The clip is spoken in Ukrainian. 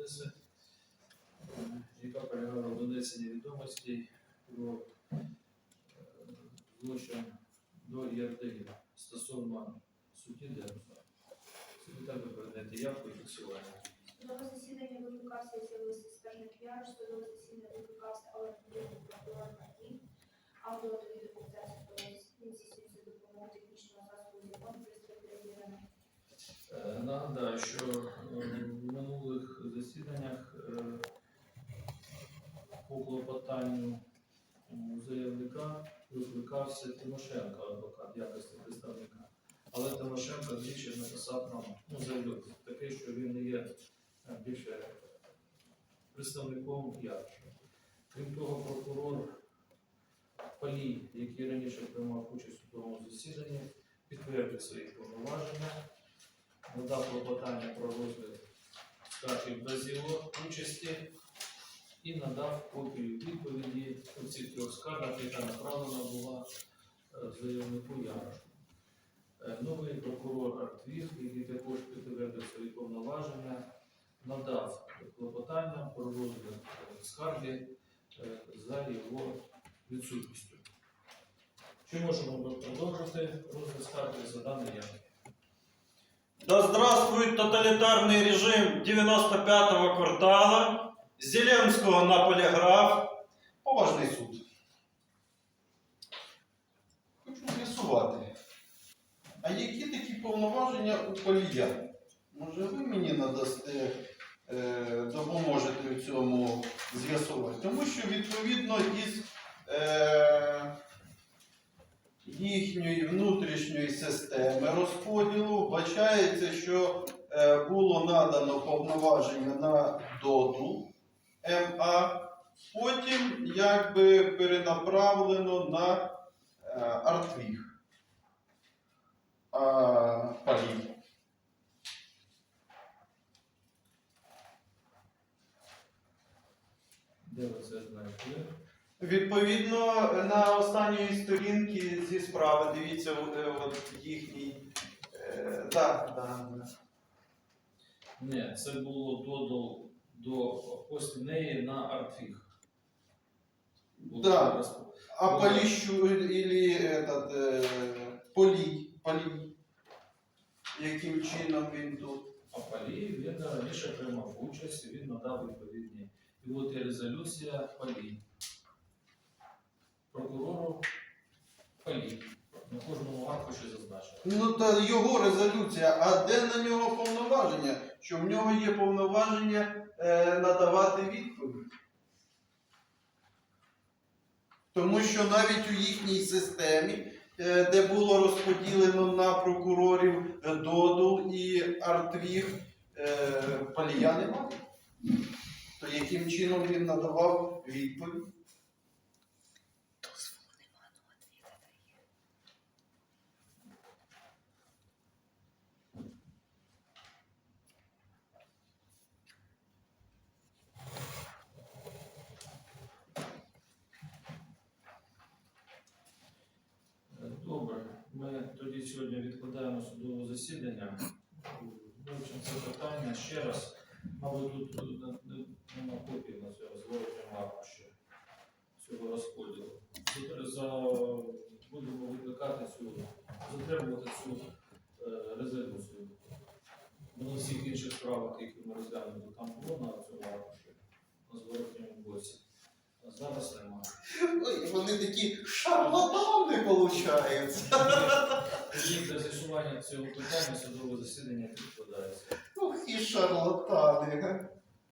Одеси, яка полягала в донесенні відомостей про е, злочин до ЄРДГ стосовно судді Демуса. Секретар ви передаєте явку і фіксування. Судове засідання викликався і з'явився скаржник Ярош, судове засідання викликався Олег Будинок, прокурор Матвій, автовідповідь процесу судового засідання здійснюється допомогою технічного засобу закону пристрій Е, Нагадаю, що е, минулих засіданнях е, по клопотанню заявника викликався Тимошенко, адвокат якості представника. Але Тимошенко двічі написав нам ну, заявив таке, що він не є е, більше представником Ярша. Крім того, прокурор Палій, який раніше приймав участь у судовому засіданні, підтвердив свої повноваження надав клопотання про розгляд скарги без його участі і надав копію відповіді у цих трьох скаргах, яка направлена була е, заявнику Ярошу. Е, Новий прокурор Артвіг, який також підтвердив свої повноваження, надав клопотання про розгляд скарги е, за його відсутністю. Чи можемо продовжити розгляд скарги за даний явки? Да здравствует тоталитарный режим 95-го квартала, Зеленского на поліграф. Поважний суд. Хочу з'ясувати. А які такі повноваження у полія? Може ви мені надасте, е, допоможете в цьому з'ясувати? Тому що відповідно із е, їхньої системи розподілу вбачається, що е, було надано повноваження на ДОДУ МА, потім якби перенаправлено на е, Артвіг. Палій. Де ви це знаєте? Відповідно, на останньої сторінки зі справи, дивіться, е, от їхній. Е, да, да. Ні, це було до, до, до після неї на Артфіг. Да. А Поліщу или этот, е, Полій, Полій. Яким чином він тут? А Палій він раніше приймав участь, він надав відповідні. І от і резолюція Палій. Прокурору Палій. На кожному аркуші зазначено. Ну та його резолюція, а де на нього повноваження? Що в нього є повноваження е, надавати відповідь? Тому що навіть у їхній системі, е, де було розподілено на прокурорів е, Додул і Артвіг, е, Палія. То яким чином він надавав відповідь? Е, Добре, ми тоді сьогодні відкладаємо судове засідання. Вивчимо це питання ще раз. Мабуть, тут е, не- нема копії на цього зворотнього аркуші цього розподілу. За, будемо викликати цю, затребувати цю е, резолюцію. На всіх інших справах, які ми розглянули, там було на цьому аркуші, на зворотньому боці. Зараз вони такі шарлатани, получаються. Для з'ясування цього питання судове засідання підкладається. Ну і шарлатани.